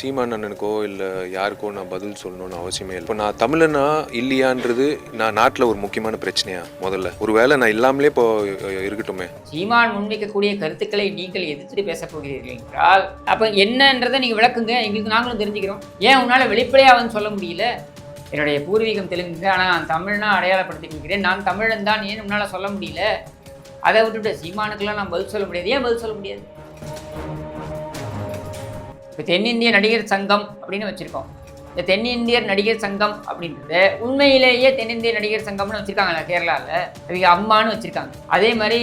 சீமான் அண்ணனுக்கோ இல்லை யாருக்கோ நான் பதில் சொல்லணும்னு அவசியமே இல்லை. இப்போ நான் தமிழனா இல்லையான்றது நான் நாட்டில் ஒரு முக்கியமான பிரச்சனையா முதல்ல? ஒருவேளை நான் இல்லாமலே இப்போ இருக்கட்டுமே? சீமான் முன்வைக்கக்கூடிய கருத்துக்களை நீங்கள் எதிர்த்து பேசப் போகிறீர்கள் என்றால் அப்போ என்னன்றதை நீங்கள் விளக்குங்க எங்களுக்கு நாங்களும் தெரிஞ்சுக்கிறோம். ஏன் உன்னால் வெளிப்படையாக வந்து சொல்ல முடியல? என்னுடைய பூர்வீகம் தெலுங்கு ஆனால் நான் தமிழ்னா அடையாளப்படுத்திக் கொள்கிறேன். நான் தமிழன் தான் ஏன் உன்னால் சொல்ல முடியல? அதை விட்டுட்டு சீமானுக்கெல்லாம் நான் பதில் சொல்ல முடியாது. ஏன் பதில் சொல்ல முடியாது? இப்போ தென்னிந்திய நடிகர் சங்கம் அப்படின்னு வச்சுருக்கோம். இந்த தென்னிந்தியர் நடிகர் சங்கம் அப்படின்றது உண்மையிலேயே தென்னிந்திய நடிகர் சங்கம்னு வச்சுருக்காங்களா கேரளாவில் அவங்க அம்மான்னு வச்சுருக்காங்க. அதே மாதிரி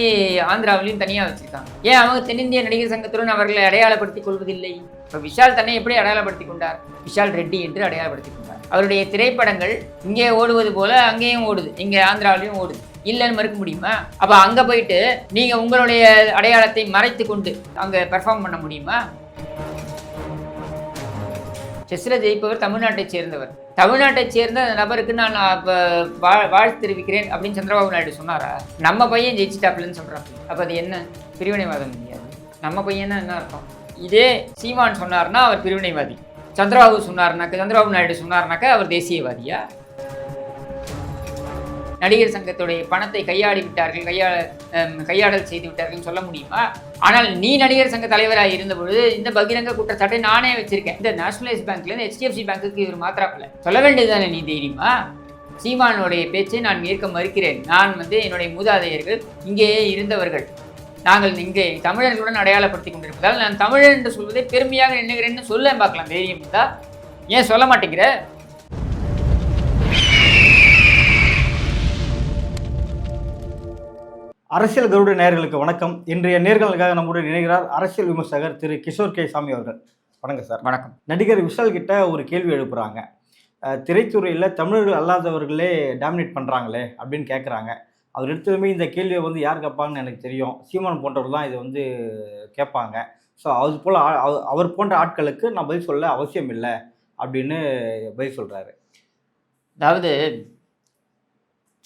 ஆந்திராவிலையும் தனியாக வச்சுருக்காங்க. ஏன் அவங்க தென்னிந்திய நடிகர் சங்கத்துடன் அவர்களை அடையாளப்படுத்திக் கொள்வதில்லை? இப்போ விஷால் தன்னை எப்படி அடையாளப்படுத்தி கொண்டார்? விஷால் ரெட்டி என்று அடையாளப்படுத்தி கொண்டார். அவருடைய திரைப்படங்கள் இங்கே ஓடுவது போல அங்கேயும் ஓடுது. இங்கே ஆந்திராவிலையும் ஓடுது. இல்லைன்னு மறுக்க முடியுமா? அப்போ அங்கே போயிட்டு நீங்கள் உங்களுடைய அடையாளத்தை மறைத்து கொண்டு அங்கே பெர்ஃபார்ம் பண்ண முடியுமா? செஸ்ஸில் ஜெயிப்பவர் தமிழ்நாட்டை சேர்ந்தவர். தமிழ்நாட்டை சேர்ந்த அந்த நபருக்கு நான் வா வாழ்த்து தெரிவிக்கிறேன் அப்படின்னு சந்திரபாபு நாயுடு சொன்னாரா? நம்ம பையன் ஜெயிச்சிட்டாப்லன்னு சொல்கிறாப்பு அப்போ அது என்ன? பிரிவினைவாதம் இல்லையா நம்ம பையன்னா என்ன அர்த்தம்? இதே சீமான் சொன்னார்னா அவர் பிரிவினைவாதி. சந்திரபாபு சொன்னார்னாக்க சந்திரபாபு நாயுடு சொன்னார்னாக்கா அவர் தேசியவாதியா? நடிகர் சங்கத்துடைய பணத்தை கையாடி விட்டார்கள் கையாள கையாடல் செய்து விட்டார்கள் சொல்ல முடியுமா? ஆனால் நீ நடிகர் சங்க தலைவராக இருந்தபொழுது இந்த பகிரங்க குற்றச்சாட்டை நானே வச்சிருக்கேன். இந்த நேஷனலைஸ் பேங்க்ல இருந்து ஹெச்டிஎஃப்சி பேங்க்குக்கு இவர் மாத்திராப்பில்ல சொல்ல வேண்டியதுதானே நீ தைரியமா? சீமானுடைய பேச்சை நான் ஏற்க மறுக்கிறேன். நான் வந்து என்னுடைய மூதாதையர்கள் இங்கேயே இருந்தவர்கள். நாங்கள் இங்கே தமிழர்களுடன் அடையாளப்படுத்திக் கொண்டிருப்பதால் நான் தமிழன் என்று சொல்வதை பெருமையாக நினைக்கிறேன்னு சொல்ல பார்க்கலாம் தைரியம் இருந்தால் ஏன் சொல்ல மாட்டேங்கிற? அரசியல் கருட நேயர்களுக்கு வணக்கம். இன்றைய நேர்களுக்காக நம்முடன் இணைகிறார் அரசியல் விமர்சகர் திரு கிஷோர் கே. சாமி அவர்கள். வணக்கம் சார். வணக்கம். நடிகர் விஷால் கிட்ட ஒரு கேள்வி எழுப்புறாங்க. திரைத்துறையில் தமிழர்கள் அல்லாதவர்களே டாமினேட் பண்ணுறாங்களே அப்படின்னு கேட்குறாங்க அவர் எடுத்ததுமே இந்த கேள்வியை வந்து யார் கேட்பாங்கன்னு எனக்கு தெரியும். சீமான் போன்றவர் தான் இதை வந்து கேட்பாங்க ஸோ அது போல் அவர் போன்ற ஆட்களுக்கு நான் பதில் சொல்ல அவசியம் இல்லை அப்படின்னு பதில் சொல்கிறாரு அதாவது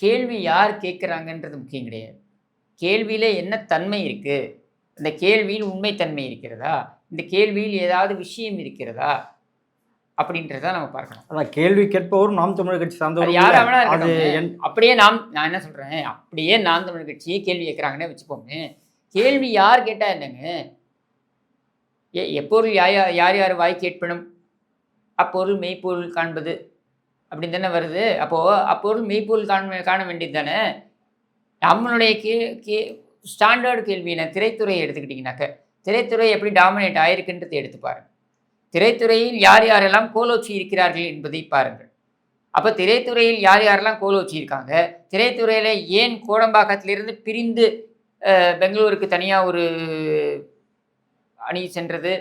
கேள்வி யார் கேட்குறாங்கன்றது முக்கியம் கிடையாது. கேள்வியில் என்ன தன்மை இருக்குது இந்த கேள்வியில் உண்மைத்தன்மை இருக்கிறதா? இந்த கேள்வியில் ஏதாவது விஷயம் இருக்கிறதா? அப்படின்றத நம்ம பார்க்கணும். அதான் கேள்வி கேட்பவரும் நாம் தமிழர் கட்சி சார்ந்தவர் யாரா வேணா அது இருக்கட்டும் என் அப்படியே நாம் நான் என்ன சொல்கிறேன் அப்படியே நாம் தமிழ் கட்சியே கேள்வி கேட்குறாங்கன்னே வச்சுப்போமே கேள்வி யார் கேட்டால் என்னங்க? எ எப்பொருள் யார் யார் யார் யார் வாய் கேட்பனும்? அப்பொருள் மெய்ப்பொருள் காண்பது அப்படின்னு தானே வருது. அப்போது அப்பொருள் மெய்ப்பொருள் காண காண வேண்டியது தானே? நம்மளுடைய கே கே ஸ்டாண்டர்டு கேள்வியின திரைத்துறையை எடுத்துக்கிட்டிங்கனாக்க திரைத்துறை எப்படி டாமினேட் ஆயிருக்குன்றதை எடுத்து பாருங்கள் திரைத்துறையில் யார் யாரெல்லாம் கோலோச்சி இருக்கிறார்கள் என்பதை பாருங்கள். அப்போ திரைத்துறையில் யார் யாரெல்லாம் கோலோச்சி இருக்காங்க? திரைத்துறையில் ஏன் கோடம்பாக்கத்திலிருந்து பிரிந்து பெங்களூருக்கு தனியாக ஒரு அணி சென்றது?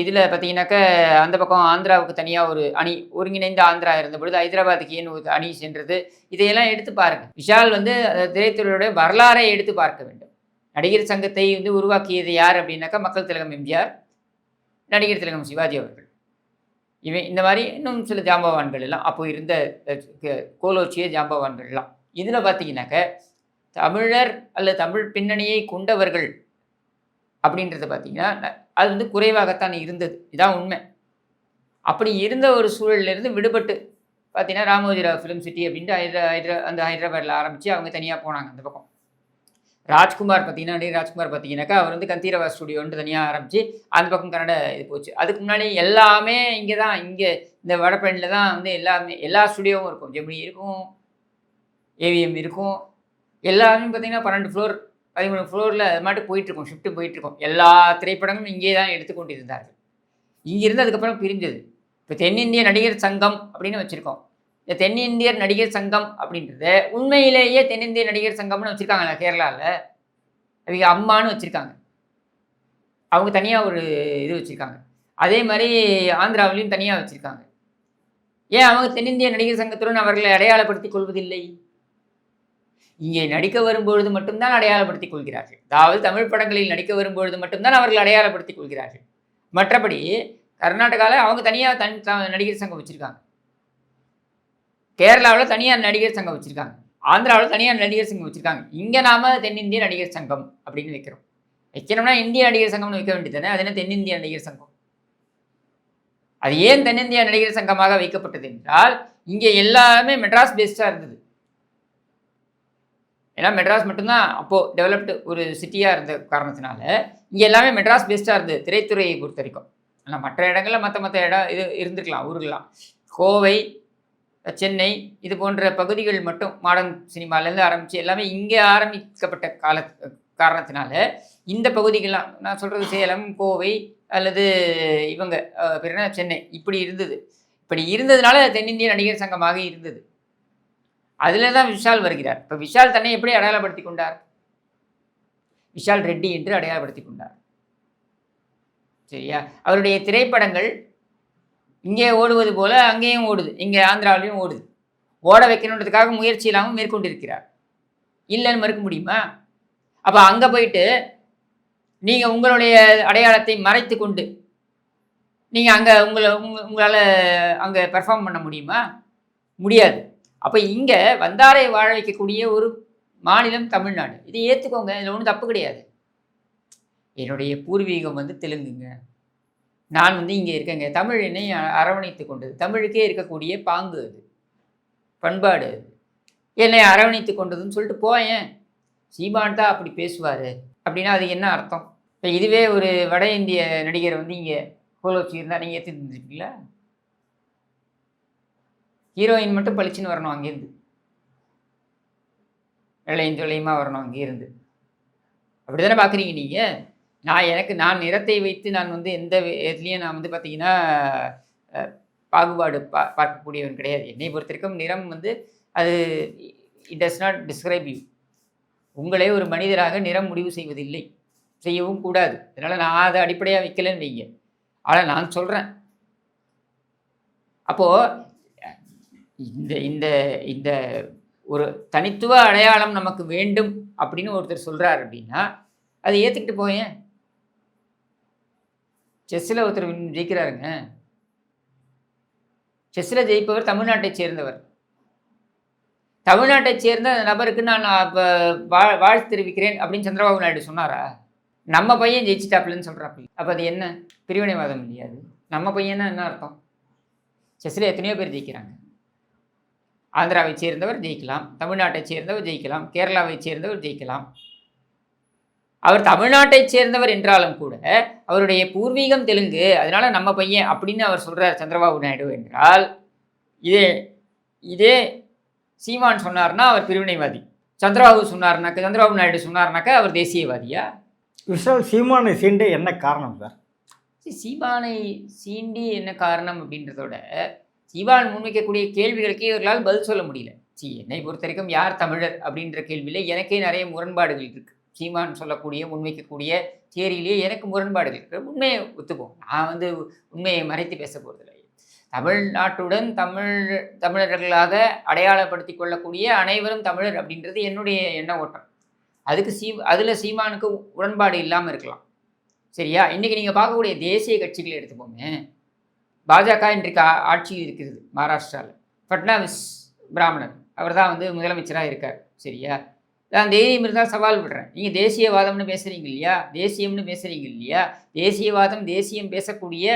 இதில் பார்த்தீங்கன்னாக்க அந்த பக்கம் ஆந்திராவுக்கு தனியாக ஒரு அணி ஒருங்கிணைந்த ஆந்திரா இருந்த பொழுது ஹைதராபாத்துக்கு ஏன் ஒரு அணி சென்றது? இதையெல்லாம் எடுத்து பாருங்க. விஷால் வந்து திரைத்துறையுடைய வரலாறை எடுத்து பார்க்க வேண்டும். நடிகர் சங்கத்தை வந்து உருவாக்கியது யார் அப்படின்னாக்கா மக்கள் திலகம் எம்ஜிஆர் நடிகர் திலகம் சிவாஜி அவர்கள். இவன் இந்த மாதிரி இன்னும் சில ஜாம்பவான்கள் எல்லாம் அப்போ இருந்த கோலோச்சிய ஜாம்பவான்கள் எல்லாம். இதில் பார்த்தீங்கன்னாக்க தமிழர் அல்லது தமிழ் பின்னணியை கொண்டவர்கள் அப்படின்றத பார்த்தீங்கன்னா அது வந்து குறைவாகத்தான் இருந்தது. இதான் உண்மை. அப்படி இருந்த ஒரு சூழலிலிருந்து விடுபட்டு பார்த்தீங்கன்னா ராமோஜிராவ் ஃபிலிம் சிட்டி அப்படின்ட்டு ஹைதரா ஹைதரா அந்த ஹைதராபாத்தில் ஆரம்பித்து அவங்க தனியாக போனாங்க அந்த பக்கம். ராஜ்குமார் பார்த்தீங்கன்னா நடிகர் ராஜ்குமார் பார்த்தீங்கன்னாக்கா அவர் வந்து கந்தீரவா ஸ்டுடியோன்ட்டு தனியாக ஆரம்பித்து அந்த பக்கம் கன்னட இது போச்சு. அதுக்கு முன்னாடி எல்லாமே இங்கே தான் இங்கே இந்த வடபழனியில் தான் வந்து எல்லாமே எல்லா ஸ்டுடியோவும் இருக்கும். ஜெமினி இருக்கும் ஏவிஎம் இருக்கும். எல்லாமே பார்த்தீங்கன்னா பன்னெண்டு ஃப்ளோர் பதிமூணு ஃப்ளோரில் அது மாட்டு போயிட்டுருக்கும் ஷிஃப்ட்டு போயிட்டுருக்கோம். எல்லா திரைப்படங்களும் இங்கே தான் எடுத்துக்கொண்டு இருந்தார்கள் இங்கிருந்து அதுக்கப்புறம் பிரிஞ்சது. இப்போ தென்னிந்திய நடிகர் சங்கம் அப்படின்னு வச்சுருக்கோம். இந்த தென்னிந்தியர் நடிகர் சங்கம் அப்படின்றது உண்மையிலேயே தென்னிந்திய நடிகர் சங்கம்னு வச்சுருக்காங்கல்ல கேரளாவில் அவங்க அம்மானு வச்சுருக்காங்க. அவங்க தனியாக ஒரு இது வச்சுருக்காங்க. அதே மாதிரி ஆந்திராவிலையும் தனியாக வச்சுருக்காங்க. ஏன் அவங்க தென்னிந்திய நடிகர் சங்கத்துடன் அவர்களை அடையாளப்படுத்திக் கொள்வதில்லை? இங்கே நடிக்க வரும்பொழுது மட்டும்தான் அடையாளப்படுத்திக் கொள்கிறார்கள். அதாவது தமிழ் படங்களில் நடிக்க வரும்பொழுது மட்டும்தான் அவர்கள் அடையாளப்படுத்திக் கொள்கிறார்கள். மற்றபடி கர்நாடகாவில் அவங்க தனியாக தனி நடிகர் சங்கம் வச்சுருக்காங்க. கேரளாவில் தனியார் நடிகர் சங்கம் வச்சுருக்காங்க. ஆந்திராவில் தனியார் நடிகர் சங்கம் வச்சுருக்காங்க. இங்கே நாம தென்னிந்திய நடிகர் சங்கம் அப்படின்னு வைக்கிறோம். வைக்கணும்னா இந்திய நடிகர் சங்கம்னு வைக்க வேண்டியது தானே அது என்ன தென்னிந்திய நடிகர் சங்கம்? அது ஏன் தென்னிந்திய நடிகர் சங்கமாக வைக்கப்பட்டது என்றால் இங்கே எல்லாமே மெட்ராஸ் பேஸ்டாக இருந்தது. ஏன்னா மெட்ராஸ் மட்டும்தான் அப்போது டெவலப்டு ஒரு சிட்டியாக இருந்த காரணத்தினால இங்கே எல்லாமே மெட்ராஸ் பேஸ்டாக இருந்தது திரைத்துறையை பொறுத்த வரைக்கும். ஆனால் மற்ற இடங்களில் மற்ற மற்ற இடம் இது இருந்திருக்கலாம் ஊருலாம் கோவை சென்னை இது போன்ற பகுதிகள் மட்டும் மாடர்ன் சினிமாலேருந்து ஆரம்பித்து எல்லாமே இங்கே ஆரம்பிக்கப்பட்ட கால காரணத்தினால இந்த பகுதிகள்லாம் நான் சொல்கிறது சேலம் கோவை அல்லது இவங்க சென்னை இப்படி இருந்தது. இப்படி இருந்ததுனால தென்னிந்திய நடிகர் சங்கமாக இருந்தது. அதில் தான் விஷால் வருகிறார். இப்போ விஷால் தன்னை எப்படி அடையாளப்படுத்தி கொண்டார்? விஷால் ரெட்டி என்று அடையாளப்படுத்தி கொண்டார். சரியா? அவருடைய திரைப்படங்கள் இங்கே ஓடுவது போல அங்கேயும் ஓடுது. இங்கே ஆந்திராவிலையும் ஓடுது. ஓட வைக்கணுன்றதுக்காக முயற்சி இல்லாமல் மேற்கொண்டிருக்கிறார். இல்லைன்னு மறுக்க முடியுமா? அப்போ அங்கே போயிட்டு நீங்கள் உங்களுடைய அடையாளத்தை மறைத்து கொண்டு நீங்கள் அங்கே உங்களை உங்களால் அங்கே பெர்ஃபார்ம் பண்ண முடியுமா? முடியாது. அப்போ இங்கே வந்தாரை வாழ வைக்கக்கூடிய ஒரு மாநிலம் தமிழ்நாடு. இதை ஏற்றுக்கோங்க இதில் ஒன்றும் தப்பு கிடையாது. என்னுடைய பூர்வீகம் வந்து தெலுங்குங்க. நான் வந்து இங்கே இருக்கேங்க. தமிழ் என்னை அரவணைத்து கொண்டது. தமிழுக்கே இருக்கக்கூடிய பாங்கு அது. பண்பாடு அது. என்னை அரவணைத்து கொண்டதுன்னு சொல்லிட்டு போயேன் சீமான் தான் அப்படி பேசுவார். அப்படின்னா அது என்ன அர்த்தம்? இப்போ இதுவே ஒரு வட இந்திய நடிகர் வந்து இங்கே கோல் வச்சுருந்தா நீங்கள் ஏற்றி இருந்துருப்பீங்களா? ஹீரோயின் மட்டும் பளிச்சுன்னு வரணும் அங்கேருந்து. இளையும் சொல்லையுமா வரணும் அங்கேருந்து. அப்படி தானே பார்க்குறீங்க நீங்கள் நான் எனக்கு நான் நிறத்தை வைத்து நான் வந்து எந்த இதுலேயும் நான் வந்து பார்த்தீங்கன்னா பாகுபாடு பா பார்க்கக்கூடியவன் கிடையாது. என்னை பொறுத்த வரைக்கும் நிறம் வந்து அது it does not describe you உங்களே ஒரு மனிதராக நிறம் முடிவு செய்வதில்லை. செய்யவும் கூடாது. அதனால் நான் அதை அடிப்படையாக வைக்கலன்னு வைங்க. ஆனால் நான் சொல்கிறேன் அப்போது இந்த இந்த இந்த ஒரு தனித்துவ அடையாளம் நமக்கு வேண்டும் அப்படின்னு ஒருத்தர் சொல்கிறார் அப்படின்னா அதை ஏற்றுக்கிட்டு போயேன் செஸ்ஸில் ஒருத்தர் ஜெயிக்கிறாருங்க. செஸ்ஸில் ஜெயிப்பவர் தமிழ்நாட்டை சேர்ந்தவர். தமிழ்நாட்டை சேர்ந்த அந்த நபருக்கு நான் இப்போ வா வாழ்த்து தெரிவிக்கிறேன் அப்படின்னு சந்திரபாபு நாயுடு சொன்னாரா? நம்ம பையன் ஜெயிச்சிட்டாப்புலன்னு சொல்கிறாப்புல அப்போ அது என்ன? பிரிவினைவாதம் இல்லையாது நம்ம பையன்னா என்ன அர்த்தம்? செஸ்ஸில் எத்தனையோ பேர் ஜெயிக்கிறாங்க. ஆந்திராவை சேர்ந்தவர் ஜெயிக்கலாம் தமிழ்நாட்டை சேர்ந்தவர் ஜெயிக்கலாம் கேரளாவை சேர்ந்தவர் ஜெயிக்கலாம். அவர் தமிழ்நாட்டைச் சேர்ந்தவர் என்றாலும் கூட அவருடைய பூர்வீகம் தெலுங்கு அதனால நம்ம பையன் அப்படின்னு அவர் சொல்றார் சந்திரபாபு நாயுடு என்றால் இதே இதே சீமான் சொன்னார்னா அவர் பிரிவினைவாதி. சந்திரபாபு சொன்னார்னாக்க சந்திரபாபு நாயுடு சொன்னார்னாக்கா அவர் தேசியவாதியா? விஷால் சீமானை சீண்டே என்ன காரணம் சார்? சீமானை சீண்டி என்ன காரணம் அப்படின்றதோட சிவான் முன்வைக்கக்கூடிய கேள்விகளுக்கே இவர்களால் பதில் சொல்ல முடியல. சி என்னை பொறுத்த வரைக்கும் யார் தமிழர் அப்படின்ற கேள்வியில் எனக்கே நிறைய முரண்பாடுகள் இருக்குது சீமான் சொல்லக்கூடிய முன்வைக்கக்கூடிய தியரியிலேயே எனக்கு முரண்பாடுகள் இருக்கு. உண்மையை ஒத்துப்போம். நான் வந்து உண்மையை மறைத்து பேச போகிறதில்லை தமிழ்நாட்டுடன் தமிழ் தமிழர்களாக அடையாளப்படுத்தி கொள்ளக்கூடிய அனைவரும் தமிழர் அப்படின்றது என்னுடைய எண்ண ஓட்டம். அதுக்கு சீ அதில் சீமானுக்கு உடன்பாடு இல்லாமல் இருக்கலாம். சரியா? இன்றைக்கி நீங்கள் பார்க்கக்கூடிய தேசிய கட்சிகளை எடுத்துப்போமே. பாஜக இன்றைக்கு ஆட்சி ஆட்சியில் இருக்கிறது மகாராஷ்டிராவில் ஃபட்னாவிஸ் பிராமணர். அவர் தான் வந்து முதலமைச்சராக இருக்கார். சரியா? நான் தைரியம் இருந்தால் சவால் விடுறேன். நீங்கள் தேசியவாதம்னு பேசுகிறீங்க இல்லையா? தேசியம்னு பேசுகிறீங்க இல்லையா? தேசியவாதம் தேசியம் பேசக்கூடிய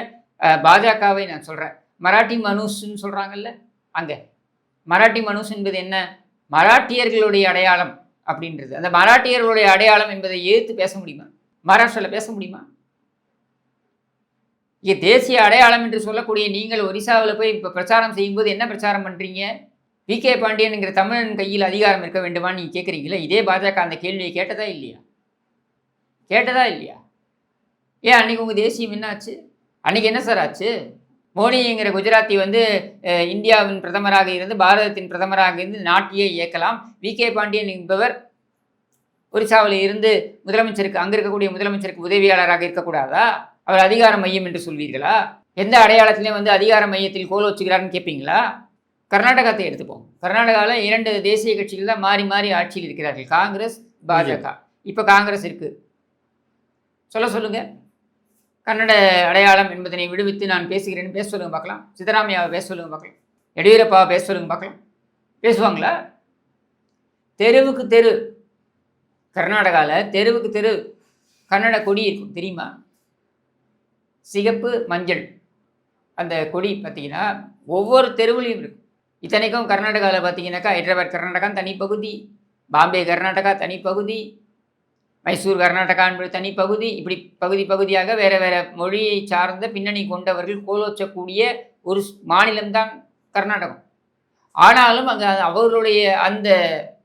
பாஜகவை நான் சொல்கிறேன் மராட்டி மனுஷன்னு சொல்கிறாங்கல்ல அங்கே. மராட்டி மனுஷ் என்பது என்ன? மராட்டியர்களுடைய அடையாளம் அப்படின்றது. அந்த மராட்டியர்களுடைய அடையாளம் என்பதை ஏற்று பேச முடியுமா? மகாராஷ்டிராவில் பேச முடியுமா? இங்கே தேசிய அடையாளம் என்று சொல்லக்கூடிய நீங்கள் ஒரிசாவில் போய் இப்போ பிரச்சாரம் செய்யும்போது என்ன பிரச்சாரம் பண்ணுறீங்க வி கே. பாண்டியன்ங்கிற தமிழன் கையில் அதிகாரம் இருக்க வேண்டுமான்னு நீங்கள் கேட்குறீங்களே இதே பாஜக அந்த கேள்வியை கேட்டதா இல்லையா? கேட்டதா இல்லையா? ஏன் அன்னைக்கு உங்கள் தேசியம் என்ன ஆச்சு அன்னைக்கு என்ன சார் ஆச்சு? மோடிங்கிற குஜராத்தி வந்து இந்தியாவின் பிரதமராக இருந்து பாரதத்தின் பிரதமராக இருந்து நாட்டையே இயக்கலாம். V K. பாண்டியன் என்பவர் ஒரிசாவில் இருந்து முதலமைச்சருக்கு அங்கே இருக்கக்கூடிய முதலமைச்சருக்கு உதவியாளராக இருக்கக்கூடாதா? அவர் அதிகார மையம் என்று சொல்வீர்களா? எந்த அடையாளத்திலையும் வந்து அதிகார மையத்தில் கோல் வச்சுக்கிறாருன்னு கேட்பீங்களா கர்நாடகத்தை எடுத்துப்போம். கர்நாடகாவில் இரண்டு தேசிய கட்சிகள் தான் மாறி மாறி ஆட்சியில் இருக்கிறார்கள். காங்கிரஸ் பாஜக. இப்போ காங்கிரஸ் இருக்கு. சொல்ல சொல்லுங்க. கன்னட அடையாளம் என்பதனை விடுவித்து நான் பேசுகிறேன்னு பேச சொல்லுங்க பார்க்கலாம். சித்தராமையாவை பேச சொல்லுங்க பார்க்கலாம். எடியூரப்பாவை பேச சொல்லுங்க பார்க்கலாம். பேசுவாங்களா? தெருவுக்கு தெரு. கர்நாடகாவில் தெருவுக்கு தெரு. கன்னட கொடி இருக்கும். தெரியுமா? சிகப்பு மஞ்சள். அந்த கொடி பார்த்தீங்கன்னா ஒவ்வொரு தெருவுலையும் இருக்கும் இத்தனைக்கும் கர்நாடகாவில் பார்த்தீங்கன்னாக்கா ஹைதராபாத் கர்நாடகா தனிப்பகுதி பாம்பே கர்நாடகா தனிப்பகுதி மைசூர் கர்நாடகா என்பது தனி பகுதி. இப்படி பகுதி பகுதியாக வேறு வேறு மொழியை சார்ந்த பின்னணி கொண்டவர்கள் கோலோச்சக்கூடிய ஒரு ஸ்- மாநிலம்தான் கர்நாடகம். ஆனாலும் அங்கே அவர்களுடைய அந்த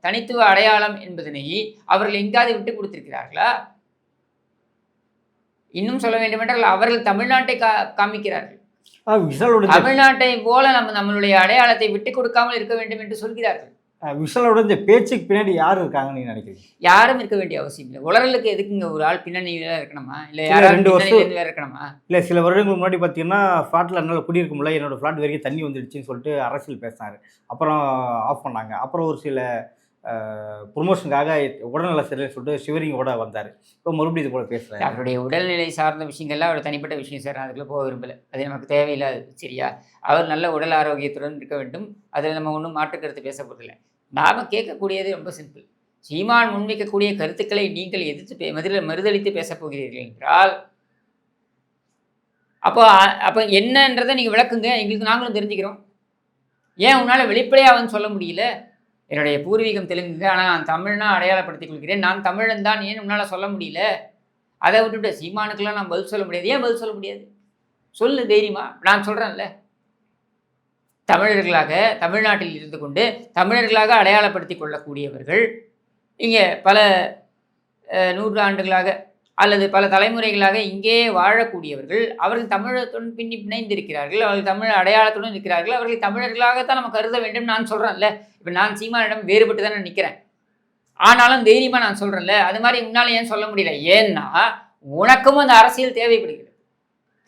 தனித்துவ அடையாளம் என்பதனை அவர்கள் எங்காவது விட்டு கொடுத்திருக்கிறார்களா? இன்னும் சொல்ல வேண்டுமென்றால் அவர்கள் தமிழ்நாட்டை கா காமிக்கிறார்கள். தமிழ்நாட்டை போல நம்ம நம்மளுடைய அடையாளத்தை விட்டு கொடுக்காமல் இருக்க வேண்டும் என்று சொல்கிறார்கள். விஷாலோட இந்த பேச்சுக்கு பின்னாடி யார் இருக்காங்கன்னு நீங்க நினைக்கிறீங்க? யாரும் இருக்க வேண்டிய அவசியம் இல்லை. உலரலுக்கு எதுக்குங்க ஒரு ஆள் பின்னணியில இருக்கணுமா? இல்ல யாராவது ரெண்டு வருஷம் இருக்கணுமா? இல்லை சில வருடங்களுக்கு முன்னாடி பார்த்தீங்கன்னா ஃப்ளாட்டில் என்னால் குடியிருக்க முடியல என்னோட ஃப்ளாட் வரைக்கும் தண்ணி வந்துடுச்சுன்னு சொல்லிட்டு அரசியல் பேசினார். அப்புறம் ஆஃப் பண்ணாங்க. அப்புறம் ஒரு சில ப்ரொமோஷனுக்காக உடல்நல சரியில்லை சொல்லிட்டு சிவரிங்கோட வந்தார். இப்போ மறுபடியும் இது போல பேசுகிறார் அவருடைய உடல்நிலை சார்ந்த விஷயங்கள்லாம் அவர் தனிப்பட்ட விஷயம் சார் நான் அதுக்குள்ள போக விரும்பலை. அது நமக்கு தேவையில்லாது சரியா? அவர் நல்ல உடல் ஆரோக்கியத்துடன் இருக்க வேண்டும். அதில் நம்ம ஒன்றும் மாற்று கருத்து பேச போகிறதில்லை நாம கேட்கக்கூடியது ரொம்ப சிம்பிள் சீமான் முன்வைக்கக்கூடிய கருத்துக்களை நீங்கள் எதிர்த்து மதுரை மறுதளித்து பேசப் போகிறீர்கள் என்றால் அப்போ அப்போ என்னன்றதை நீங்கள் விளக்குங்க. எங்களுக்கு நாங்களும் தெரிஞ்சுக்கிறோம். ஏன் உன்னால் வெளிப்படையாக வந்து சொல்ல முடியல? என்னுடைய பூர்வீகம் தெலுங்குங்க ஆனால் நான் தமிழ்னா அடையாளப்படுத்திக் கொள்கிறேன். நான் தமிழன் தான் ஏன் உன்னால் சொல்ல முடியல? அதை விட்டுட்டு சீமானுக்கெல்லாம் நான் பதில் சொல்ல முடியாது. ஏன் பதில் சொல்ல முடியாது? சொல்லு தைரியமா. நான் சொல்கிறேன்ல தமிழர்களாக தமிழ்நாட்டில் இருந்து கொண்டு தமிழர்களாக அடையாளப்படுத்தி கொள்ளக்கூடியவர்கள் இங்கே பல நூறு ஆண்டுகளாக அல்லது பல தலைமுறைகளாக இங்கே வாழக்கூடியவர்கள் அவர்கள் தமிழத்துடன் பின்னி பிணைந்திருக்கிறார்கள் அவர்கள் தமிழ் அடையாளத்துடன் இருக்கிறார்கள் அவர்களை தமிழர்களாகத்தான் நம்ம கருத வேண்டும் நான் சொல்கிறேன்ல இப்போ நான் சீமானிடம் வேறுபட்டு தானே நிற்கிறேன் ஆனாலும் தைரியமாக நான் சொல்கிறேன்ல அது மாதிரி உன்னால் ஏன் சொல்ல முடியல? ஏன்னா உனக்கும் அந்த அரசியல் தேவைப்படுகிறது.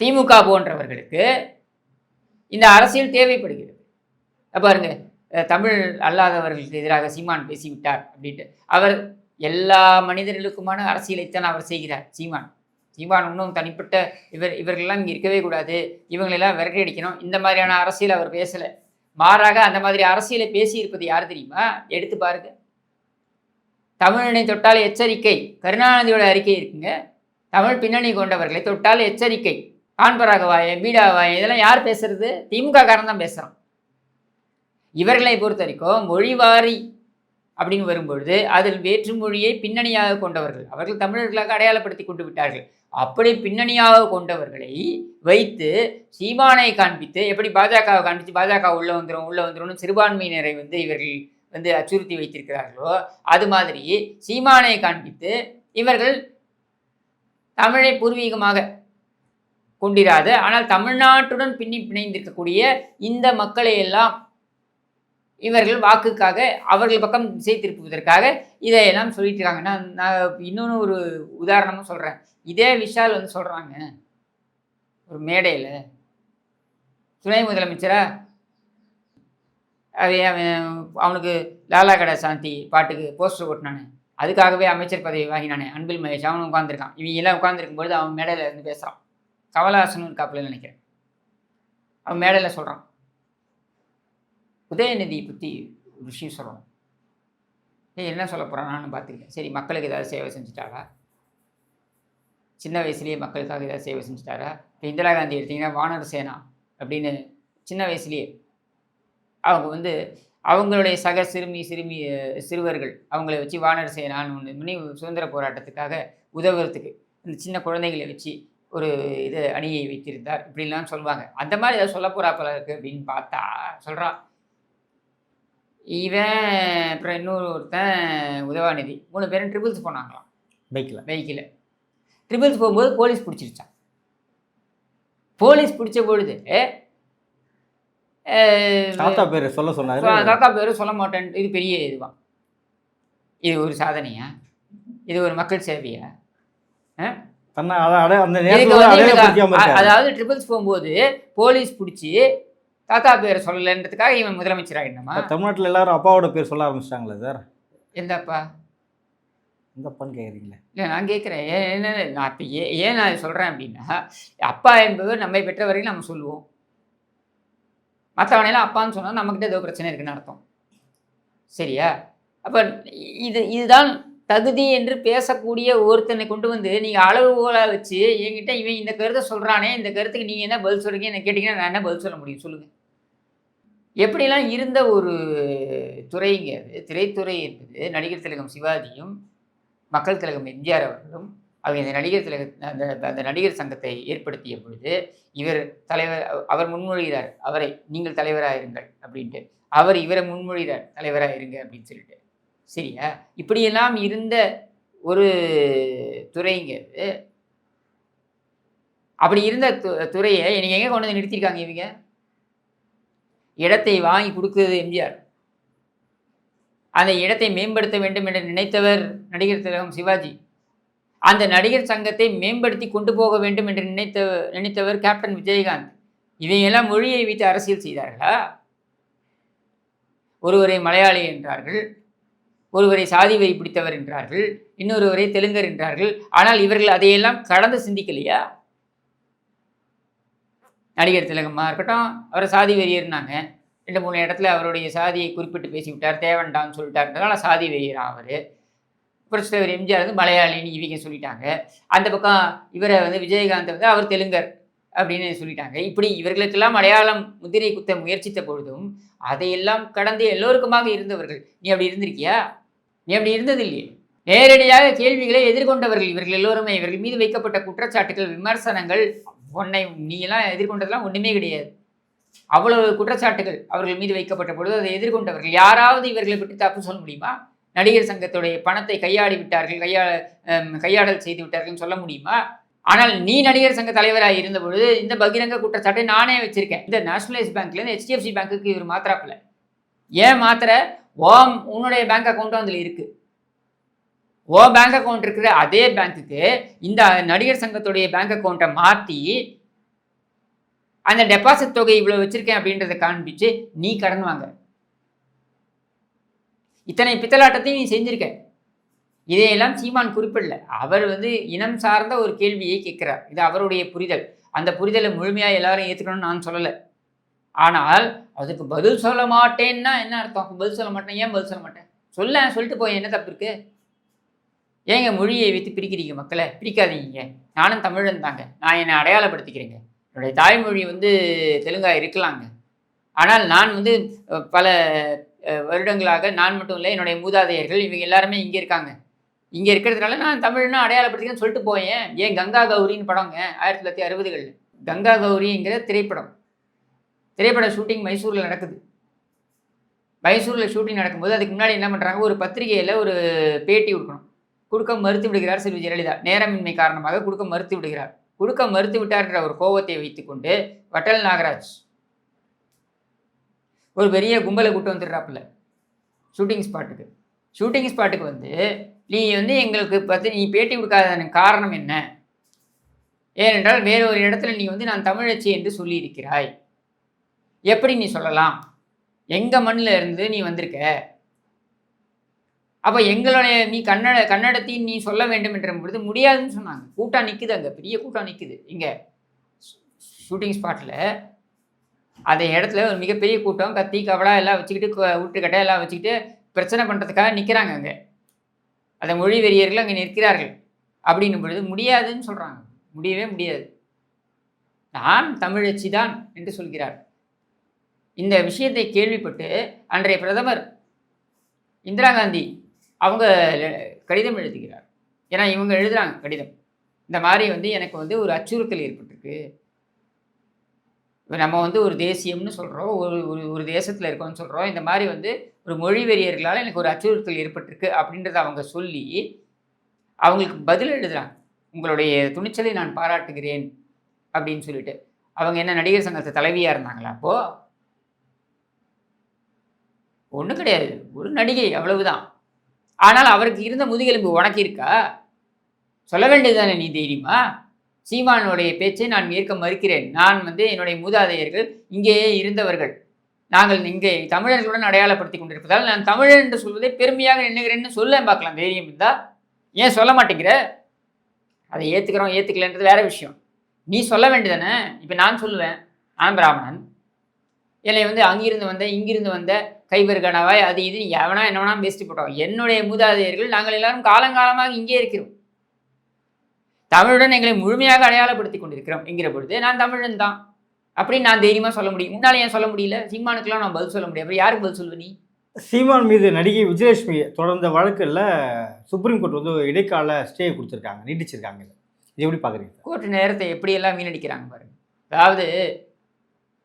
திமுக போன்றவர்களுக்கு இந்த அரசியல் தேவைப்படுகிறது. பாருங்க தமிழ் அல்லாதவர்களுக்கு எதிராக சீமான் பேசிவிட்டார் அப்படின்ட்டு. அவர் எல்லா மனிதர்களுக்குமான அரசியலைத்தான் அவர் செய்கிறார் சீமான். சீமான் இன்னும் தனிப்பட்ட இவர் இவர்களெல்லாம் இங்கே இருக்கவே கூடாது. இவங்களெல்லாம் விரட்டி அடிக்கணும். இந்த மாதிரியான அரசியல் அவர் பேசலை. மாறாக அந்த மாதிரி அரசியலை பேசியிருப்பது யார் தெரியுமா? எடுத்து பாருங்க. தமிழனை தொட்டால் எச்சரிக்கை. கருணாநிதியோட அறிக்கை இருக்குங்க. தமிழ் பின்னணி கொண்டவர்களை தொட்டால் எச்சரிக்கை. ஆண்பராக வாயம் பீடா இதெல்லாம் யார் பேசுறது? திமுக காரன் தான் பேசுகிறோம் இவர்களை பொறுத்த வரைக்கும் மொழிவாரி அப்படின்னு வரும்பொழுது அதில் வேற்று மொழியை பின்னணியாக கொண்டவர்கள் அவர்கள் தமிழர்களாக அடையாளப்படுத்தி கொண்டு விட்டார்கள். அப்படி பின்னணியாக கொண்டவர்களை வைத்து சீமானை காண்பித்து எப்படி பாஜகவை காண்பித்து பாஜக உள்ள வந்துடும் உள்ள வந்துடும் சிறுபான்மையினரை வந்து இவர்கள் வந்து அச்சுறுத்தி வைத்திருக்கிறார்களோ அது மாதிரி சீமானை காண்பித்து இவர்கள் தமிழை பூர்வீகமாக கொண்டிராத. ஆனால் தமிழ்நாட்டுடன் பின்னி பிணைந்திருக்கக்கூடிய இந்த மக்களை எல்லாம் இவர்கள் வாக்குக்காக அவர்கள் பக்கம் திசை திருப்புவதற்காக இதையெல்லாம் சொல்லிட்டு இருக்காங்க நான் நான் இன்னொன்று ஒரு உதாரணமும் சொல்கிறேன் இதே விஷால் வந்து சொல்கிறாங்க ஒரு மேடையில். துணை முதலமைச்சரா? அது அவன் அவனுக்கு லாலா கடை சாந்தி பாட்டுக்கு போஸ்டர் ஓட்டினானே அதுக்காகவே அமைச்சர் பதவி வாங்கினானே. அன்பில் மகேஷ் அவனும் உட்காந்துருக்கான் இவங்க எல்லாம் உட்காந்துருக்கும்பொழுது அவன் மேடையில் இருந்து பேசுகிறான் கமலஹாசன் ஒரு காப்பில் நினைக்கிறேன். அவன் மேடையில் சொல்கிறான் உதயநிதியை பற்றி ஒரு விஷயம் சொல்லணும் ஏய் என்ன சொல்ல போகிறான் நானும் பார்த்துருக்கேன் சரி மக்களுக்கு ஏதாவது சேவை செஞ்சுட்டாரா சின்ன வயசுலேயே மக்களுக்காக ஏதாவது சேவை செஞ்சுட்டாரா இப்போ இந்திரா காந்தி எடுத்திங்கன்னா வானர் சேனா அப்படின்னு சின்ன வயசுலேயே அவங்க வந்து அவங்களுடைய சக சிறுமி சிறுமி சிறுவர்கள் அவங்கள வச்சு வானர் சேனான்னு ஒன்று பண்ணி சுதந்திர போராட்டத்துக்காக உதவுறதுக்கு இந்த சின்ன குழந்தைகளை வச்சு ஒரு இது அணியை வைத்திருந்தார் இப்படிலாம் சொல்லுவாங்க. அந்த மாதிரி ஏதாவது சொல்ல போகிறா போல அப்படின்னு பார்த்தா சொல்கிறான் இவன் அப்புறம் இன்னொரு ஒருத்தன் உதவாநிதி. மூணு பேரும் ட்ரிபிள்ஸ் போனாங்களாம். பைக்கில் பைக்கில் ட்ரிபிள்ஸ் போகும்போது போலீஸ் பிடிச்சிருச்சான் போலீஸ் பிடிச்ச பொழுது தாத்தா பேர் சொல்ல சொன்னாரு. தாத்தா பேரும் சொல்ல மாட்டேன். இது பெரிய இதுவான் இது ஒரு சாதனையா? இது ஒரு மக்கள் சேவையா? அதாவது ட்ரிபிள்ஸ் போகும்போது போலீஸ் பிடிச்சி தாத்தா பேரை சொல்லலைன்றதுக்காக இவன் முதலமைச்சர் ஆகிடணுமா இப்ப தமிழ்நாட்டுல எல்லாரும் அப்பாவோட பேர் சொல்ல ஆரம்பிச்சிட்டாங்களே சார். எந்தப்பா? இந்த அப்பான்னு கேட்குறீங்களே இல்லை நான் கேட்குறேன் ஏன் என்ன நான் இப்போ ஏன் ஏன் நான் சொல்கிறேன் அப்படின்னா அப்பா என்பவர் நம்மை பெற்றவரையும் நம்ம சொல்லுவோம். மற்றவனையெல்லாம் அப்பான்னு சொன்னால் நம்மக்கிட்ட ஏதோ பிரச்சனை இருக்குன்னு அர்த்தம். சரியா? அப்போ இது இதுதான் தகுதி என்று பேசக்கூடிய ஒருத்தனை கொண்டு வந்து நீங்கள் அளவுகோலாக வச்சு என்கிட்ட இவன் இந்த கருத்தை சொல்கிறானே இந்த கருத்துக்கு நீங்கள் என்ன பதில் சொல்கிறீங்க என்ன கேட்டிங்கன்னா நான் என்ன பதில் சொல்ல முடியும்? சொல்லுங்கள் எப்படிலாம் இருந்த ஒரு துறைங்க அது? திரைத்துறை என்பது நடிகர் திலகம் சிவாஜியும் மக்கள் திலகம் எம்ஜிஆர் அவர்களும் அவங்க இந்த நடிகர் திலக அந்த அந்த நடிகர் சங்கத்தை ஏற்படுத்திய பொழுது இவர் தலைவர் அவர் முன்மொழிகிறார் அவரை நீங்கள் தலைவராக இருங்கள் அப்படின்ட்டு. அவர் இவரை முன்மொழிகிறார் தலைவராக இருங்க அப்படின்னு சொல்லிட்டு. சரியா? இப்படியெல்லாம் இருந்த ஒரு துறைங்கிறது அப்படி இருந்த து துறையை எனக்கு எங்கே கொண்டு வந்து நிறுத்தியிருக்காங்க இவங்க? இடத்தை வாங்கி கொடுக்குறது எம்ஜிஆர். அந்த இடத்தை மேம்படுத்த வேண்டும் என்று நினைத்தவர் நடிகர் திலகம் சிவாஜி. அந்த நடிகர் சங்கத்தை மேம்படுத்தி கொண்டு போக வேண்டும் என்று நினைத்த நினைத்தவர் கேப்டன் விஜயகாந்த். இவையெல்லாம் மொழியை வைத்து அரசியல் செய்தார்களா? ஒருவரை மலையாளி என்றார்கள் ஒருவரை சாதி வரி பிடித்தவர் என்றார்கள் இன்னொருவரை தெலுங்கர் என்றார்கள். ஆனால் இவர்கள் அதையெல்லாம் கடந்து சிந்திக்கலையா? நடிகர் திலகமாக இருக்கட்டும் அவரை சாதி வெறியர்னாங்க. ரெண்டு மூணு இடத்துல அவருடைய சாதியை குறிப்பிட்டு பேசிவிட்டார் தேவன்டான்னு இருந்தாலும் சாதி வெறியரான் அவர். புரட்சித்தலைவர் எம்ஜிஆர் வந்து மலையாளின்னு இவங்க சொல்லிட்டாங்க. அந்த பக்கம் இவரை வந்து விஜயகாந்த் வந்து அவர் தெலுங்கர் அப்படின்னு சொல்லிட்டாங்க. இப்படி இவர்களுக்கெல்லாம் அடையாளம் முதிரை குத்த முயற்சித்த பொழுதும் அதையெல்லாம் கடந்து எல்லோருக்குமாக இருந்தவர்கள் நீ அப்படி இருந்திருக்கியா? நீ அப்படி இருந்தது இல்லையே நேரடியாக கேள்விகளை எதிர்கொண்டவர்கள் இவர்கள் எல்லோருமே. இவர்கள் மீது வைக்கப்பட்ட குற்றச்சாட்டுகள் விமர்சனங்கள் உன்னை நீ எல்லாம் எதிர்கொண்டதெல்லாம் ஒன்றுமே கிடையாது. அவ்வளவு குற்றச்சாட்டுகள் அவர்கள் மீது வைக்கப்பட்ட பொழுது அதை எதிர்கொண்டவர்கள் யாராவது இவர்களை பற்றி தப்பு சொல்ல முடியுமா? நடிகர் சங்கத்துடைய பணத்தை கையாடி விட்டார்கள் கையா கையாடல் செய்து விட்டார்கள்னு சொல்ல முடியுமா? ஆனால் நீ நடிகர் சங்க தலைவராக இருந்த பொழுது இந்த பகிரங்க குற்றச்சாட்டை நானே வச்சிருக்கேன். இந்த நேஷனலைஸ் பேங்க்லேருந்து ஹெச்டிஎஃப்சி பேங்க்குக்கு இவர் மாத்திராப்புல ஏன் மாத்திர ஓம் உன்னுடைய பேங்க் அக்கௌண்ட்டும் அதில் இருக்குது ஓ பேங்க் அக்கௌண்ட் இருக்கிற அதே பேங்க்குக்கு இந்த நடிகர் சங்கத்துடைய பேங்க் அக்கௌண்ட்டை மாற்றி அந்த டெபாசிட் தொகை இவ்வளோ வச்சிருக்கேன் அப்படின்றத காண்பிச்சு நீ கடன் வாங்க. இத்தனை பித்தலாட்டத்தையும் நீ செஞ்சிருக்க. இதையெல்லாம் சீமான் குறிப்பிடல. அவர் வந்து இனம் சார்ந்த ஒரு கேள்வியை கேட்கிறார். இது அவருடைய புரிதல். அந்த புரிதலை முழுமையாக எல்லாரும் ஏற்றுக்கணும்னு நான் சொல்லலை. ஆனால் அதுக்கு பதில் சொல்ல மாட்டேன்னா என்ன அர்த்தம்? பதில் சொல்ல மாட்டேன். ஏன் பதில் சொல்ல மாட்டேன்? சொல்ல சொல்லிட்டு போய் என்ன தப்பு இருக்குது ஏங்க மொழியை வைத்து பிரிக்கிறீங்க மக்களை? பிரிக்காதீங்க. நானும் தமிழன் தாங்க. நான் என்னை அடையாளப்படுத்திக்கிறேங்க. என்னுடைய தாய்மொழி வந்து தெலுங்கா இருக்கலாங்க. ஆனால் நான் வந்து பல வருடங்களாக நான் மட்டும் இல்லை என்னுடைய மூதாதையர்கள் இவங்க எல்லாருமே இங்கே இருக்காங்க. இங்கே இருக்கிறதுனால நான் தமிழ்னா அடையாளப்படுத்திக்கன்னு சொல்லிட்டு போயேன். ஏன் கங்கா கௌரின்னு படங்க ஆயிரத்தி தொள்ளாயிரத்தி அறுபதுகளில். கங்கா கௌரிங்கிற திரைப்படம். திரைப்பட ஷூட்டிங் மைசூரில் நடக்குது. மைசூரில் ஷூட்டிங் நடக்கும்போது அதுக்கு முன்னாடி என்ன பண்ணுறாங்க ஒரு பத்திரிகையில் ஒரு பேட்டி கொடுக்கணும். கொடுக்க மறுத்து விடுகிறார் செல்வி ஜெயலலிதா. நேரமின்மை காரணமாக கொடுக்க மறுத்து விடுகிறார். கொடுக்க மறுத்து விட்டார் என்ற ஒரு கோபத்தை வைத்துக்கொண்டு வட்டல் நாகராஜ் ஒரு பெரிய கும்பலை கூட்டு வந்துடுறாப்புல. ஷூட்டிங் ஸ்பாட்டுக்கு ஷூட்டிங் ஸ்பாட்டுக்கு வந்து நீ வந்து எங்களுக்கு பற்றி நீ பேட்டி கொடுக்காததன் காரணம் என்ன? ஏனென்றால் வேற ஒரு இடத்துல நீ வந்து நான் தமிழச்சி என்று சொல்லியிருக்கிறாய். எப்படி நீ சொல்லலாம்? எங்கள் மண்ணில் இருந்து நீ வந்திருக்க? அப்போ எங்களுடைய நீ கன்னட கன்னடத்தையும் நீ சொல்ல வேண்டும் என்ற பொழுது முடியாதுன்னு சொன்னாங்க. கூட்டம் நிற்குது அங்கே பெரிய கூட்டம் நிற்குது இங்கே ஷூட்டிங் ஸ்பாட்டில் அந்த இடத்துல ஒரு மிகப்பெரிய கூட்டம் கத்தி கவடா எல்லாம் வச்சுக்கிட்டு கு- எல்லாம் வச்சுக்கிட்டு பிரச்சனை பண்ணுறதுக்காக நிற்கிறாங்க அங்கே. அந்த மொழி வெறியர்கள் அங்கே நிற்கிறார்கள். அப்படின்னும் பொழுது முடியாதுன்னு சொல்கிறாங்க முடியவே முடியாது. நான் தமிழச்சி தான் என்று சொல்கிறார். இந்த விஷயத்தை கேள்விப்பட்டு அன்றைய பிரதமர் இந்திரா காந்தி அவங்க கடிதம் எழுதுகிறார். ஏன்னா இவங்க எழுதுகிறாங்க கடிதம். இந்த மாதிரி வந்து எனக்கு வந்து ஒரு அச்சுறுத்தல் ஏற்பட்டிருக்கு. இப்போ நம்ம வந்து ஒரு தேசியம்னு சொல்கிறோம் ஒரு ஒரு ஒரு தேசத்தில் இருக்கோம்னு சொல்கிறோம் இந்த மாதிரி வந்து ஒரு மொழி வெறியர்களால் எனக்கு ஒரு அச்சுறுத்தல் ஏற்பட்டிருக்கு அப்படின்றத அவங்க சொல்லி அவங்களுக்கு பதில் எழுதுகிறாங்க உங்களுடைய துணிச்சலை நான் பாராட்டுகிறேன் அப்படின்னு சொல்லிட்டு. அவங்க என்ன நடிகர் சங்கத்தை தலைவியாக இருந்தாங்களா அப்போது ஒன்றும் கிடையாது. ஒரு நடிகை அவ்வளவுதான். ஆனால் அவருக்கு இருந்த முதுகெலும்பு உனக்கு இருக்கா சொல்ல வேண்டியதுதானே நீ தைரியமா? சீமானுடைய பேச்சை நான் ஏற்க மறுக்கிறேன். நான் வந்து என்னுடைய மூதாதையர்கள் இங்கேயே இருந்தவர்கள். நாங்கள் இங்கே தமிழர்களுடன் அடையாளப்படுத்தி கொண்டிருப்பதால் நான் தமிழன் என்று சொல்வதை பெருமையாக நினைக்கிறேன்னு சொல்ல பார்க்கலாம். தைரியம் இருந்தா? ஏன் சொல்ல மாட்டேங்கிற? அதை ஏற்றுக்கிறோம் ஏற்றுக்கலன்றது வேற விஷயம். நீ சொல்ல வேண்டியதானே இப்போ நான் சொல்லுவேன். நான் பிராமணன். என்னை வந்து அங்கிருந்து வந்த இங்கிருந்து வந்த கைவர் கணவாய் அது இது எவனா என்ன வேணா பேசிட்டு போட்டோம். என்னுடைய மூதாதையர்கள் நாங்கள் எல்லாரும் காலங்காலமாக இங்கே இருக்கிறோம். தமிழுடன் எங்களை முழுமையாக அடையாளப்படுத்தி கொண்டிருக்கிறோம் என்கிற பொழுது நான் தமிழன் தான். அப்படின்னு நான் தைரியமாக சொல்ல முடியும். முன்னால ஏன் சொல்ல முடியல? சீமானுக்கெல்லாம் நான் பதில் சொல்ல முடியும் அப்புறம் யாருக்கு பதில் சொல்லுவ நீ? சீமான் மீது நடிகை விஜயலட்சுமி தொடர்ந்த வழக்கில் சுப்ரீம் கோர்ட் வந்து இடைக்கால ஸ்டே கொடுத்துருக்காங்க நீட்டிச்சிருக்காங்க இது எப்படி பார்க்குறீங்க? கோர்ட்டு நேரத்தை எப்படியெல்லாம் வீணடிக்கிறாங்க பாருங்க. அதாவது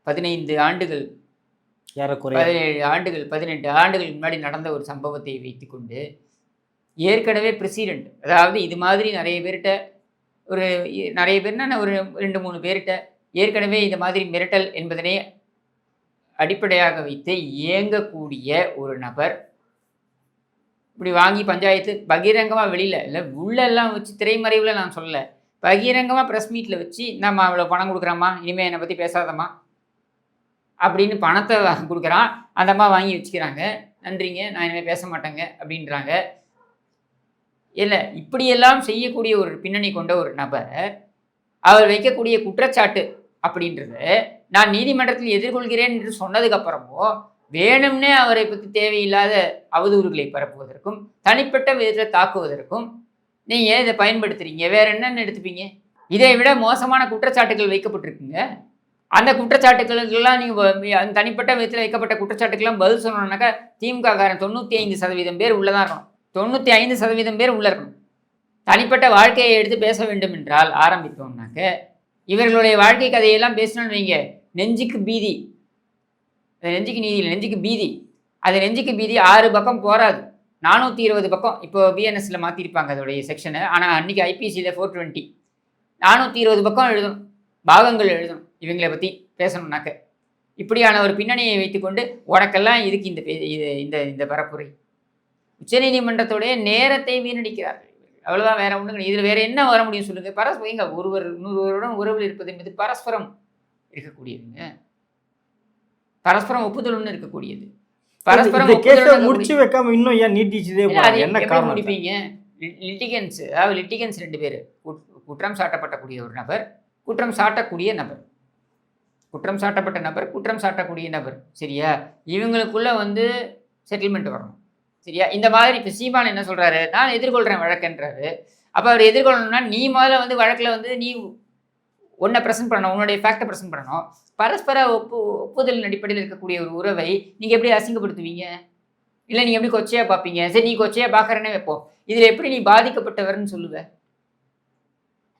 பதினைந்து ஆண்டுகள் பதினேழு ஆண்டுகள் பதினெட்டு ஆண்டுகள் முன்னாடி நடந்த ஒரு சம்பவத்தை வைத்துக்கொண்டு ஏற்கனவே பிரசிடென்ட் அதாவது இது மாதிரி நிறைய பேர்கிட்ட ஒரு நிறைய பேர்னா ஒரு ரெண்டு மூணு பேர்கிட்ட ஏற்கனவே இந்த மாதிரி மிரட்டல் என்பதனை அடிப்படையாக வைத்து இயங்கக்கூடிய ஒரு நபர். இப்படி வாங்கி பஞ்சாயத்து பகிரங்கமாக வெளியில் இல்லை உள்ளெல்லாம் வச்சு திரைமறைவில் நான் சொல்லலை. பகிரங்கமாக ப்ரெஸ் மீட்டில் வச்சு நம்ம அவ்வளோ பணம் கொடுக்குறோமா இனிமேல் என்னை பற்றி பேசாதம்மா. அப்படின்னு பணத்தை கொடுக்குறான். அந்த அம்மா வாங்கி வச்சுக்கிறாங்க. நன்றிங்க நான் இனிமேல் பேச மாட்டேங்க அப்படின்றாங்க. இல்லை இப்படியெல்லாம் செய்யக்கூடிய ஒரு பின்னணி கொண்ட ஒரு நபர் அவர் வைக்கக்கூடிய குற்றச்சாட்டு அப்படின்றத நான் நீதிமன்றத்தில் எதிர்கொள்கிறேன் என்று சொன்னதுக்கப்புறமோ வேணும்னே அவரை பற்றி தேவையில்லாத அவதூறுகளை பரப்புவதற்கும் தனிப்பட்ட விதத்தில் தாக்குவதற்கும் நீங்கள் இதை பயன்படுத்துறீங்க. வேற என்னென்னு எடுத்துப்பீங்க? இதை விட மோசமான குற்றச்சாட்டுகள் வைக்கப்பட்டிருக்குங்க. அந்த குற்றச்சாட்டுகளுக்கெல்லாம் நீங்கள் அந்த தனிப்பட்ட விதத்தில் வைக்கப்பட்ட குற்றச்சாட்டுக்கெல்லாம் பதில் சொன்னோம்னாக்கா திமுக காரன் தொண்ணூற்றி ஐந்து சதவீதம் பேர் உள்ளே தான் இருக்கணும். தொண்ணூற்றி ஐந்து சதவீதம் பேர் உள்ள இருக்கணும். தனிப்பட்ட வாழ்க்கையை எடுத்து பேச வேண்டும் என்றால் ஆரம்பித்தோம்னாக்க இவர்களுடைய வாழ்க்கை கதையெல்லாம் பேசணும்னு வைங்க. நெஞ்சுக்கு பீதி. நெஞ்சுக்கு நீதி இல்லை நெஞ்சுக்கு பீதி. அது நெஞ்சுக்கு பீதி ஆறு பக்கம் போராது. நானூற்றி இருபது பக்கம். இப்போ பிஎன்எஸ்சில் மாற்றிருப்பாங்க அதோடைய செக்ஷனை ஆனால் அன்றைக்கி ஐபிசியில் ஃபோர் டுவெண்ட்டி நானூற்றி இருபது பக்கம் எழுதணும். பாகங்கள் எழுதணும். இவங்களை பற்றி பேசணும்னாக்க. இப்படியான ஒரு பின்னணியை வைத்துக்கொண்டு உனக்கெல்லாம் இதுக்கு இந்த இது இந்த இந்த பரப்புரை. உச்சநீதிமன்றத்துடைய நேரத்தை வீணடிக்கிறார்கள். அவ்வளோதான் வேற ஒன்றும் இதில் வேற என்ன வர முடியும் சொல்லுங்க? பரஸ்பரம் எங்க ஒருவர் இன்னொருவருடன் உறவில் இருப்பது என்பது பரஸ்பரம் இருக்கக்கூடியதுங்க. பரஸ்பரம் ஒப்புதல் ஒன்று இருக்கக்கூடியது. பரஸ்பரம் முடிச்சு வைக்காம இன்னும் ஏன் நீட்டிச்சதே என்ன காரணம்? முடிப்பீங்க? லிட்டிகன்ஸ் அதாவது லிட்டிகன்ஸ் ரெண்டு பேர். குற்றம் சாட்டப்பட்டக்கூடிய ஒரு நபர் குற்றம் சாட்டக்கூடிய நபர். குற்றம் சாட்டப்பட்ட நபர் குற்றம் சாட்டக்கூடிய நபர். சரியா? இவங்களுக்குள்ளே வந்து செட்டில்மெண்ட் வரணும். சரியா? இந்த மாதிரி இப்போ சீமான் என்ன சொல்கிறாரு நான் எதிர்கொள்கிறேன் வழக்குன்றாரு. அப்போ அவர் எதிர்கொள்ளணும்னா நீ முதல்ல வந்து வழக்கில் வந்து நீ உன்னை ப்ரெசென்ட் பண்ணணும் உன்னுடைய ஃபேக்டை ப்ரெசென்ட் பண்ணணும். பரஸ்பர ஒப்பு ஒப்புதலின் அடிப்படையில் இருக்கக்கூடிய ஒரு உறவை நீங்கள் எப்படி அசிங்கப்படுத்துவீங்க? இல்லை நீங்கள் எப்படி கொச்சையாக பார்ப்பீங்க? சரி நீ கொச்சையாக பார்க்குறேன்னே வைப்போம். இதில் எப்படி நீ பாதிக்கப்பட்டவர்னு சொல்லுவ?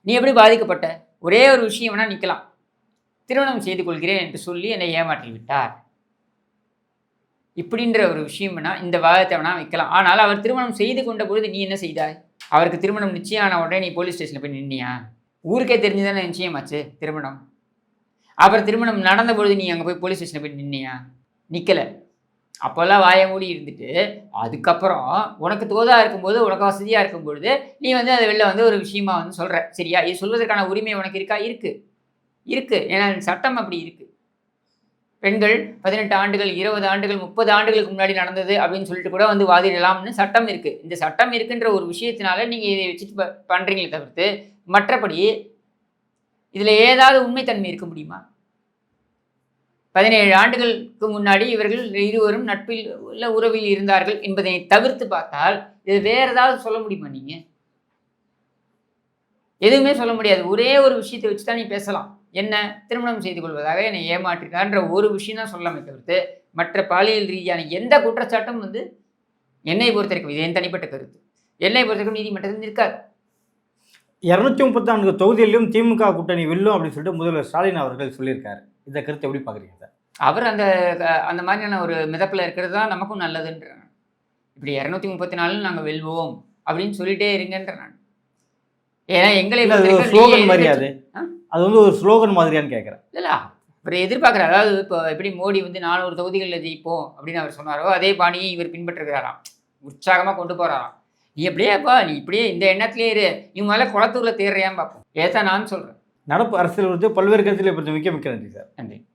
நீ எப்படி பாதிக்கப்பட்ட? ஒரே ஒரு விஷயம் வேணால் நிற்கலாம் திருமணம் செய்து கொள்கிறேன் என்று சொல்லி என்னை ஏமாற்றி விட்டார் இப்படின்ற ஒரு விஷயம்னா இந்த வாதத்தை வேணா வைக்கலாம். ஆனால் அவர் திருமணம் செய்து கொண்ட பொழுது நீ என்ன செய்தாய்? அவருக்கு திருமணம் நிச்சயம் ஆன உடனே நீ போலீஸ் ஸ்டேஷனில் போய் நின்னியா? ஊருக்கே தெரிஞ்சுதானே நிச்சயமாச்சு திருமணம்? அப்புறம் திருமணம் நடந்த பொழுது நீ அங்கே போய் போலீஸ் ஸ்டேஷனில் போய் நின்னியா? நிற்கலை அப்போல்லாம் வாய மூடி இருந்துட்டு அதுக்கப்புறம் உனக்கு தோதாக இருக்கும்போது உனக்கு வசதியாக இருக்கும் பொழுது நீ வந்து அதை வெளில வந்து ஒரு விஷயமா வந்து சொல்கிற சரியா? இது சொல்வதற்கான உரிமை உனக்கு இருக்கா? இருக்குது இருக்குது ஏன்னா சட்டம் அப்படி இருக்குது பெண்கள் பதினெட்டு ஆண்டுகள் இருபது ஆண்டுகள் முப்பது ஆண்டுகளுக்கு முன்னாடி நடந்தது அப்படின்னு சொல்லிட்டு கூட வந்து வாதிடலாம்னு சட்டம் இருக்குது இந்த சட்டம் இருக்குன்ற ஒரு விஷயத்தினால நீங்கள் இதை வச்சுட்டு ப- பண்ணுறீங்களே தவிர்த்து மற்றபடி இதில் ஏதாவது உண்மைத்தன்மை இருக்க முடியுமா? பதினேழு ஆண்டுகளுக்கு முன்னாடி இவர்கள் இருவரும் நட்பில் உள்ள உறவில் இருந்தார்கள் என்பதை தவிர்த்து பார்த்தால் இது வேற ஏதாவது சொல்ல முடியுமா நீங்க? எதுவுமே சொல்ல முடியாது. ஒரே ஒரு விஷயத்தை வச்சு தான் நீ பேசலாம். என்ன? திருமணம் செய்து கொள்வதாக என்னை ஏமாற்றினார்ன்ற ஒரு விஷயம் தான் சொல்லாமே தவிர்த்து மற்ற பாலியல் ரீதியான எந்த குற்றச்சாட்டும் வந்து என்னை பொறுத்திருக்கும் இது என் தனிப்பட்ட கருத்து. என்னை பொறுத்திருக்கும் நீதிமன்றத்தில் நிற்காது. இருநூத்தி முப்பத்தி நான்கு தொகுதியிலும் திமுக கூட்டணி வெல்லும் அப்படின்னு சொல்லிட்டு முதல்வர் ஸ்டாலின் அவர்கள் சொல்லியிருக்காரு. இந்த கருத்தை எப்படி பார்க்குறீங்க சார்? அவர் அந்த அந்த மாதிரியான ஒரு மிதப்பில் இருக்கிறது தான் நமக்கும் நல்லதுன்ற இப்படி இரநூத்தி முப்பத்தி நாலு நாங்கள் வெல்வோம் அப்படின்னு சொல்லிட்டே இருங்கன்ற நான். ஏன்னா எங்களை இல்ல, அது வந்து ஒரு ஸ்லோகன் மாதிரியான்னு கேட்குறேன் இல்ல அவர் எதிர்பார்க்குறாரு. அதாவது இப்போ எப்படி மோடி வந்து நானூறு தொகுதிகளில் ஜெயிப்போம் அப்படின்னு அவர் சொன்னாரோ அதே பாணியை இவர் பின்பற்றுகிறாராம் உற்சாகமாக கொண்டு போறாராம். நீ எப்படியேப்பா நீ இப்படியே இந்த எண்ணத்திலே இரு. நீ முதல்ல குளத்தூரில் தேடுறியான்னு பார்ப்போம் ஏதான் நான் சொல்கிறேன் நடப்பு அரசியல் குறித்து பல்வேறு கருத்தில் இப்படி மிக்க மிக்க நன்றி சார். நன்றி.